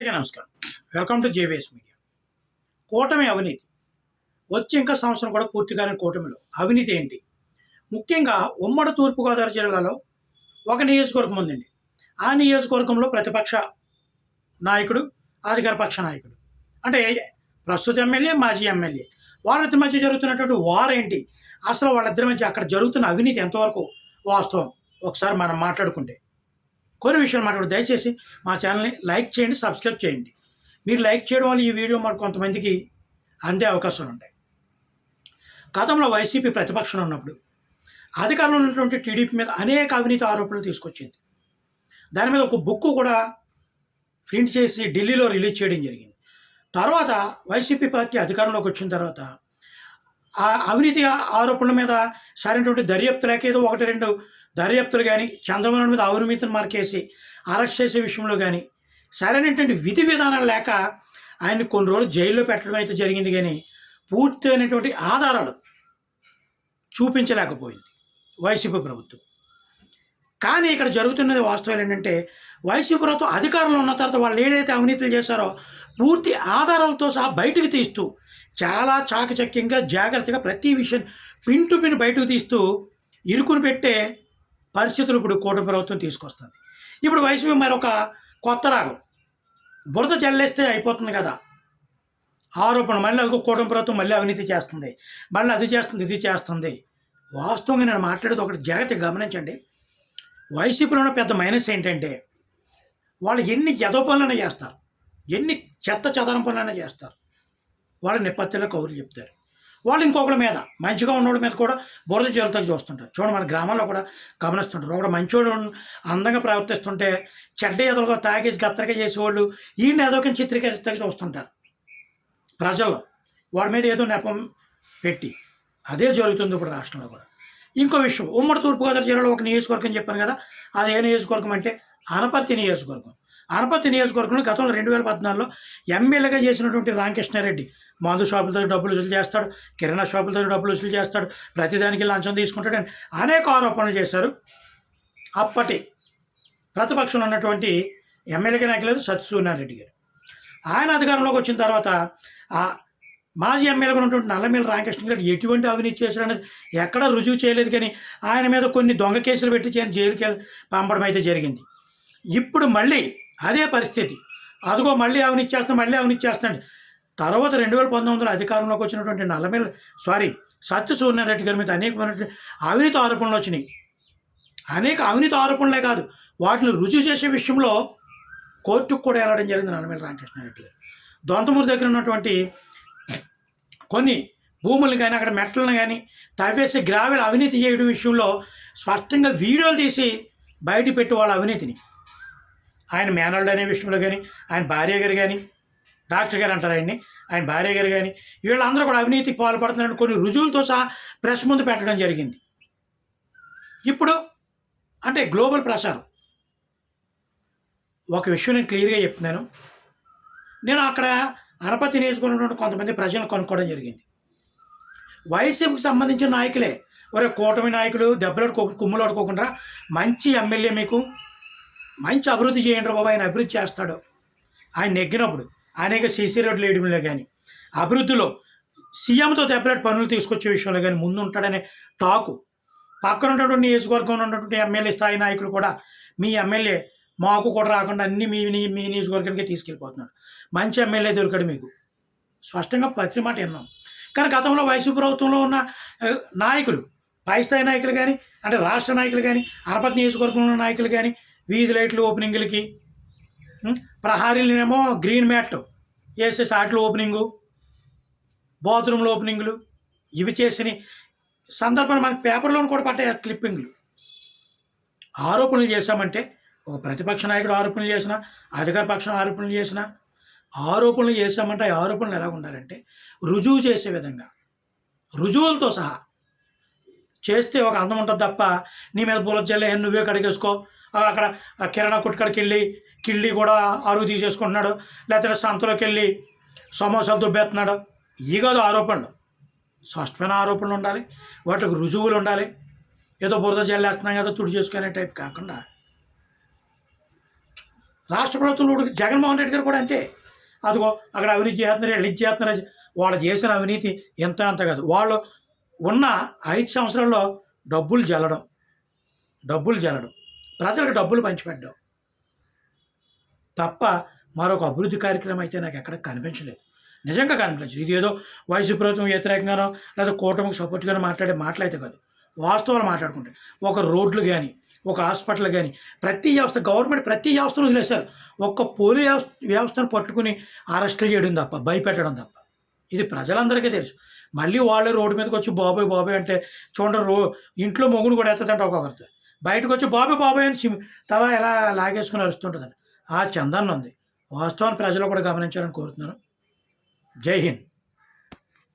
అందరికీ నమస్కారం. Welcome to JVS media కూటమి అవినీతి. వచ్చి ఇంకా సంవత్సరం కూడా పూర్తి కాని కూటమిలో. అవినీతి ఏంటి? ముఖ్యంగా ఉమ్మడి తూర్పుగోదావరి జిల్లాలో ఒక నియోజకవర్గం ఉందండి. ఆ నియోజకవర్గంలో ప్రతిపక్ష నాయకుడు అధికార పక్ష నాయకుడు. అంటే ప్రస్తుత ఎమ్మెల్యే మాజీ ఎమ్మెల్యే. వారిద్దరి మధ్య జరుగుతున్నటువంటి వార్ ఏంటి? అసలు వాళ్ళిద్దరి మధ్య అక్కడ జరుగుతున్న అవినీతి ఎంతవరకు వాస్తవం? ఒకసారి మనం మాట్లాడుకుంటే. కొన్ని విషయాలు మాట్లాడు. దయచేసి మా ఛానల్ని లైక్ చేయండి సబ్స్క్రైబ్ చేయండి. మీరు లైక్ చేయడం వల్ల ఈ వీడియో మరి కొంతమందికి అందే అవకాశాలు ఉంటాయి. గతంలో వైసీపీ ప్రతిపక్షంలో ఉన్నప్పుడు అధికారంలో ఉన్నటువంటి టీడీపీ మీద అనేక అవినీతి ఆరోపణలు తీసుకొచ్చింది. దాని మీద ఒక బుక్ కూడా ప్రింట్ చేసి ఢిల్లీలో రిలీజ్ చేయడం జరిగింది. తర్వాత వైసీపీ పార్టీ అధికారంలోకి వచ్చిన తర్వాత ఆ అవినీతి ఆరోపణల మీద సరైనటువంటి దర్యాప్తు లేక ఏదో ఒకటి రెండు దర్యాప్తులు కానీ చంద్రబాబు మీద అవినీతిని మార్కేసి అరెస్ట్ చేసే విషయంలో కానీ సరైనటువంటి విధి విధానాలు లేక ఆయన్ని కొన్ని రోజులు జైల్లో పెట్టడం అయితే జరిగింది కానీ పూర్తయినటువంటి ఆధారాలు చూపించలేకపోయింది వైసీపీ ప్రభుత్వం. కానీ ఇక్కడ జరుగుతున్నది వాస్తవాలు ఏంటంటే వైసీపీ ప్రభుత్వం అధికారంలో ఉన్న తర్వాత వాళ్ళు ఏదైతే అవినీతులు చేశారో పూర్తి ఆధారాలతో సహా బయటకు తీస్తూ చాలా చాకచక్యంగా జాగ్రత్తగా ప్రతి విషయం పిన్ టు పిన్ బయటకు తీస్తూ ఇరుకుని పెట్టే పరిస్థితులు ఇప్పుడు కూటమి ప్రభుత్వం తీసుకొస్తుంది. ఇప్పుడు వైసీపీ మరొక కొత్త రాగం. బురద చల్లేస్తే అయిపోతుంది కదా. ఆరోపణ మళ్ళీ అదిగో కూటమి ప్రభుత్వం మళ్ళీ అవినీతి చేస్తుంది. మళ్ళీ అది చేస్తుంది ఇది చేస్తుంది. వాస్తవంగా నేను మాట్లాడేది ఒకటి జాగ్రత్త గమనించండి. వైసీపీలో ఉన్న పెద్ద మైనస్ ఏంటంటే వాళ్ళు ఎన్ని ఎదో పనులైనా చేస్తారు. ఎన్ని చెత్త చెదరం పనులైనా చేస్తారు. వాళ్ళ నిపత్తిలో కౌరులు చెప్తారు. వాళ్ళు ఇంకొకరి మీద. మంచిగా ఉన్నోళ్ళ మీద కూడా బురద జల్లుతాకి చూస్తుంటారు. చూడండి మన గ్రామాల్లో కూడా గమనిస్తుంటారు. ఒకడు మంచోడు అందంగా ప్రవర్తిస్తుంటే చెడ్డ ఎదురుగా తాగేసి గత్తరగా చేసేవాళ్ళు ఈయన ఏదో ఒక చిత్రీకరిస్తాకి చూస్తుంటారు. ప్రజల్లో వాడి మీద ఏదో నెపం పెట్టి అదే జరుగుతుంది ఇప్పుడు రాష్ట్రంలో కూడా. ఇంకో విషయం ఉమ్మడి తూర్పుగోదావరి జిల్లాలో ఒక నియోజకవర్గం చెప్పాను కదా అది ఏ నియోజకవర్గం అంటే అనపర్తి నియోజకవర్గం. అనపర్తి నియోజకవర్గంలో గతంలో రెండు వేల పద్నాలుగులో ఎమ్మెల్యేగా చేసినటువంటి రామకృష్ణారెడ్డి మందు షాపులతో డబ్బులు వసూలు చేస్తాడు కిరాణా షాపులతో డబ్బులు వసూలు చేస్తాడు ప్రతిదానికి లంచం తీసుకుంటాడని అనేక ఆరోపణలు చేశారు. అప్పటి ప్రతిపక్షంలో ఉన్నటువంటి ఎమ్మెల్యేగా నాయకులేదు సత్యసూర్యారెడ్డి గారు. ఆయన అధికారంలోకి వచ్చిన తర్వాత ఆ మాజీ ఎమ్మెల్యేగా ఉన్నటువంటి నల్లమేల రామకృష్ణ గారు ఎటువంటి అవినీతి చేశారనేది ఎక్కడా రుజువు చేయలేదు కానీ ఆయన మీద కొన్ని దొంగ కేసులు పెట్టి చేయని జైలుకి పంపడం అయితే జరిగింది. ఇప్పుడు మళ్ళీ అదే పరిస్థితి. అదిగో మళ్ళీ అవినీతి మళ్ళీ అవినీతి తర్వాత రెండు వేల పంతొమ్మిదిలో అధికారంలోకి వచ్చినటువంటి నల్లమేల సారీ సత్యసూర్యారెడ్డి గారి మీద అనేకమైనటువంటి అవినీతి ఆరోపణలు వచ్చినాయి. అనేక అవినీతి ఆరోపణలే కాదు వాటిని రుజువు చేసే విషయంలో కోర్టుకు కూడా వెళ్ళడం జరిగింది నల్లమేల రామకృష్ణారెడ్డి గారు. దొంతమూరు దగ్గర ఉన్నటువంటి కొన్ని భూములను కానీ అక్కడ మెట్లను కానీ తవ్వేసి గ్రావెల్ అవినీతి చేయడం విషయంలో స్పష్టంగా వీడియోలు తీసి బయట పెట్టి వాళ్ళ అవినీతిని. ఆయన మేనల్డ్ అనే విషయంలో కానీ ఆయన భార్య గారు కానీ డాక్టర్ గారు అంటారు ఆయన్ని ఆయన భార్య గారు కానీ వీళ్ళందరూ కూడా అవినీతికి పాల్పడుతున్నారని కొన్ని రుజువులతో సహా ప్రెస్ ముందు పెట్టడం జరిగింది. ఇప్పుడు అంటే గ్లోబల్ ప్రచారం. ఒక విషయం నేను క్లియర్గా చెప్తున్నాను. నేను అక్కడ అనపతి నియోజకవర్గంలో కొంతమంది ప్రజలను కనుక్కోవడం జరిగింది. వైసీపీకి సంబంధించిన నాయకులే. ఒరే కూటమి నాయకులు దెబ్బలాడుకో కుమ్ములాడుకోకుండా మంచి ఎమ్మెల్యే మీకు మంచి అభివృద్ధి చేయండి బాబు ఆయన అభివృద్ధి చేస్తాడు. ఆయన నెగ్గినప్పుడు అనేక సీసీ రోడ్లు వేయడంలో కానీ అభివృద్ధిలో సీఎంతో దెబ్బలాంటి పనులు తీసుకొచ్చే విషయంలో కానీ ముందు ఉంటాడనే టాకు. పక్కన ఉన్నటువంటి నియోజకవర్గంలో ఉన్నటువంటి ఎమ్మెల్యే స్థాయి నాయకులు కూడా మీ ఎమ్మెల్యే మాకు కూడా రాకుండా అన్ని మీ మీ నియోజకవర్గానికి తీసుకెళ్ళిపోతున్నాడు. మంచి ఎమ్మెల్యే దొరికాడు మీకు. స్పష్టంగా ప్రతి మాట విన్నాం. కానీ గతంలో వైసీపీ ప్రభుత్వంలో ఉన్న నాయకులు పై స్థాయి నాయకులు కానీ అంటే రాష్ట్ర నాయకులు కానీ అనపతి నియోజకవర్గంలో ఉన్న నాయకులు కానీ వీధి లైట్లు ఓపెనింగ్లకి? ప్రహారీలనేమో గ్రీన్ మ్యాట్ వేసేసి ఆటలు ఓపెనింగు బాత్రూమ్లు ఓపెనింగ్లు ఇవి చేసిన సందర్భాన్ని మనకి పేపర్లో కూడా పట్టాయి ఆ క్లిప్పింగ్లు. ఆరోపణలు చేశామంటే ఒక ప్రతిపక్ష నాయకుడు ఆరోపణలు చేసిన అధికార పక్షం ఆరోపణలు చేసిన ఆరోపణలు చేశామంటే ఆ ఆరోపణలు ఎలా ఉండాలంటే రుజువు చేసే విధంగా రుజువులతో సహా చేస్తే ఒక అందం ఉంటుంది తప్ప నీ మీద పూల జల్లే నువ్వే కడిగేసుకో అక్కడ కిరాణా కొట్టుకాడికి వెళ్ళి కిళ్ళి కూడా అరువు తీసేసుకుంటున్నాడు. లేకపోతే సంతలోకి వెళ్ళి సమోసాలు దుబ్బేస్తున్నాడు ఈ కాదు ఆరోపణలు. స్పష్టమైన ఆరోపణలు ఉండాలి. వాటికి రుజువులు ఉండాలి. ఏదో బురద జల్లేస్తున్నాం ఏదో తుడి చేసుకునే టైప్ కాకుండా. రాష్ట్ర ప్రభుత్వంలో జగన్మోహన్ రెడ్డి గారు కూడా అంతే. అదిగో అక్కడ అవినీతి చేస్తున్నారు వీళ్ళు ఇది చేస్తున్నారు. వాళ్ళు చేసిన అవినీతి ఎంత అంత కాదు. వాళ్ళు ఉన్న ఐదు సంవత్సరాల్లో డబ్బులు జల్లడం. డబ్బులు జల్లడం. ప్రజలకు డబ్బులు పంచిపెట్టడం. తప్ప మరొక అభివృద్ధి కార్యక్రమం అయితే నాకు ఎక్కడ కనిపించలేదు. నిజంగా కనిపించలేదు. ఇది ఏదో వైసీపీ ప్రభుత్వం వ్యతిరేకంగానో లేదా కూటమికి సపోర్ట్గానో మాట్లాడే మాటలైతే కాదు. వాస్తవాలు మాట్లాడుకుంటే ఒక రోడ్లు కానీ ఒక హాస్పిటల్ కానీ ప్రతి వ్యవస్థ గవర్నమెంట్ ప్రతి వ్యవస్థను వదిలేశారు. ఒక్క పోలీ వ్యవస్థ వ్యవస్థను పట్టుకుని అరెస్టులు చేయడం తప్ప భయపెట్టడం తప్ప. ఇది ప్రజలందరికీ తెలుసు. మళ్ళీ వాళ్ళే రోడ్డు మీదకి వచ్చి బాబాయ్ బాబాయ్ అంటే చూడండి రో ఇంట్లో మొగుడు కూడా ఎత్తదంటే ఒక్కొక్కరితో. బయటకు వచ్చి బాబాయ్ బాబాయ్ అని తల ఎలా లాగేసుకుని అరుస్తుంటుందని ఆ చందన్న ఉంది వాస్తవాన్ని ప్రజలు కూడా గమనించాలని కోరుతున్నాను. జై హింద్.